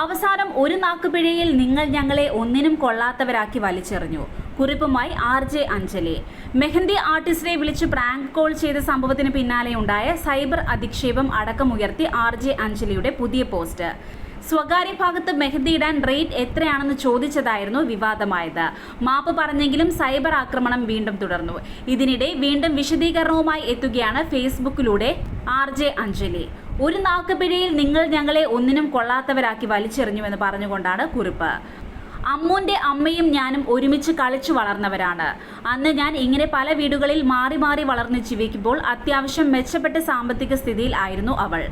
അവസാനം ഒരു നാക്കുപിഴയിൽ നിങ്ങൾ ഞങ്ങളെ ഒന്നിനും കൊള്ളാത്തവരാക്കി വലിച്ചെറിഞ്ഞു. കുറിപ്പുമായി ആർ ജെ അഞ്ജലി. മെഹന്തി ആർട്ടിസ്റ്റിനെ വിളിച്ച് പ്രാങ്ക് കോൾ ചെയ്ത സംഭവത്തിന് പിന്നാലെ ഉണ്ടായ സൈബർ അധിക്ഷേപം അടക്കമുയർത്തി ആർ ജെ അഞ്ജലിയുടെ പുതിയ പോസ്റ്റ്. സ്വകാര്യ ഭാഗത്ത് മെഹന്തി ഇടാൻ റേറ്റ് എത്രയാണെന്ന് ചോദിച്ചതായിരുന്നു വിവാദമായത്. മാപ്പ് പറഞ്ഞെങ്കിലും സൈബർ ആക്രമണം വീണ്ടും തുടർന്നു. ഇതിനിടെ വീണ്ടും വിശദീകരണവുമായി എത്തുകയാണ് ഫേസ്ബുക്കിലൂടെ ആർ ജെ അഞ്ജലി. ഒരു നാക്കുപിഴയിൽ നിങ്ങൾ ഞങ്ങളെ ഒന്നിനും കൊള്ളാത്തവരാക്കി വലിച്ചെറിഞ്ഞുവെന്ന് പറഞ്ഞുകൊണ്ടാണ് കുറിപ്പ്. അമ്മുന്റെ അമ്മയും ഞാനും ഒരുമിച്ച് കളിച്ചു വളർന്നവരാണ്. അന്ന് ഞാൻ ഇങ്ങനെ പല വീടുകളിൽ മാറി മാറി വളർന്ന് ജീവിക്കുമ്പോൾ അത്യാവശ്യം മെച്ചപ്പെട്ട സാമ്പത്തിക സ്ഥിതിയിൽ ആയിരുന്നു അവൾ.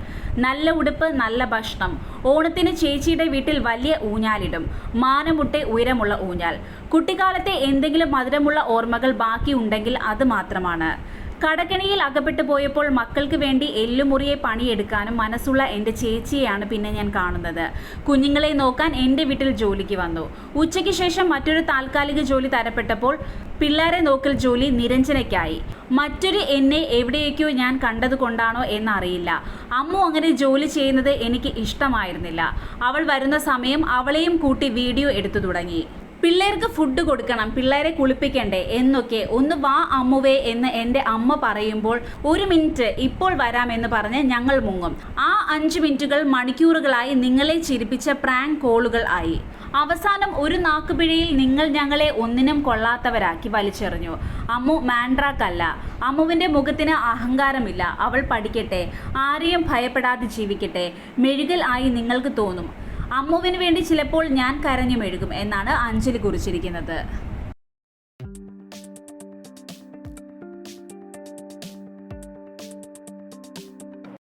നല്ല ഉടുപ്പ് നല്ല ഭക്ഷണം. ഓണത്തിന് ചേച്ചിയുടെ വീട്ടിൽ വലിയ ഊഞ്ഞാലിടും. മാനമുട്ടെ ഉയരമുള്ള ഊഞ്ഞാൽ. കുട്ടിക്കാലത്തെ എന്തെങ്കിലും മധുരമുള്ള ഓർമ്മകൾ ബാക്കിയുണ്ടെങ്കിൽ അത് മാത്രമാണ്. കടക്കണിയിൽ അകപ്പെട്ടു പോയപ്പോൾ മക്കൾക്ക് വേണ്ടി എല്ലുമുറിയെ പണിയെടുക്കാനും മനസ്സുള്ള എന്റെ ചേച്ചിയെയാണ് പിന്നെ ഞാൻ കാണുന്നത്. കുഞ്ഞുങ്ങളെ നോക്കാൻ എന്റെ വീട്ടിൽ ജോലിക്ക് വന്നു. ഉച്ചയ്ക്ക് ശേഷം മറ്റൊരു താൽക്കാലിക ജോലി തരപ്പെട്ടപ്പോൾ പിള്ളേരെ നോക്കൽ ജോലി നിരഞ്ജനയ്ക്കായി. മറ്റൊരു എന്നെ എവിടെയൊക്കെയോ ഞാൻ കണ്ടത് കൊണ്ടാണോ എന്നറിയില്ല. അമ്മു അങ്ങനെ ജോലി ചെയ്യുന്നത് എനിക്ക് ഇഷ്ടമായിരുന്നില്ല. അവൾ വരുന്ന സമയം അവളെയും കൂട്ടി വീഡിയോ എടുത്തു തുടങ്ങി. പിള്ളേർക്ക് ഫുഡ് കൊടുക്കണം പിള്ളേരെ കുളിപ്പിക്കണ്ടേ എന്നൊക്കെ ഒന്ന് വാ അമ്മുവേ എന്ന് എന്റെ അമ്മ പറയുമ്പോൾ ഒരു മിനിറ്റ് ഇപ്പോൾ വരാമെന്ന് പറഞ്ഞ് ഞങ്ങൾ മുങ്ങും. ആ അഞ്ച് മിനിറ്റുകൾ മണിക്കൂറുകളായി നിങ്ങളെ ചിരിപ്പിച്ച പ്രാങ്ക് കോളുകൾ ആയി. അവസാനം ഒരു നാക്കുപിഴയിൽ നിങ്ങൾ ഞങ്ങളെ ഒന്നിനും കൊള്ളാത്തവരാക്കി വലിച്ചെറിഞ്ഞു. അമ്മു മാൻഡ്രാക്കല്ല അമ്മുവിന്റെ മുഖത്തിന് അഹങ്കാരമില്ല. അവൾ പഠിക്കട്ടെ. ആരെയും ഭയപ്പെടാതെ ജീവിക്കട്ടെ. മെഴുകൽ ആയി നിങ്ങൾക്ക് തോന്നും. അമ്മുവിന് വേണ്ടി ചിലപ്പോൾ ഞാൻ കരഞ്ഞു മെഴുകും എന്നാണ് അഞ്ജലി കുറിച്ചിരിക്കുന്നത്.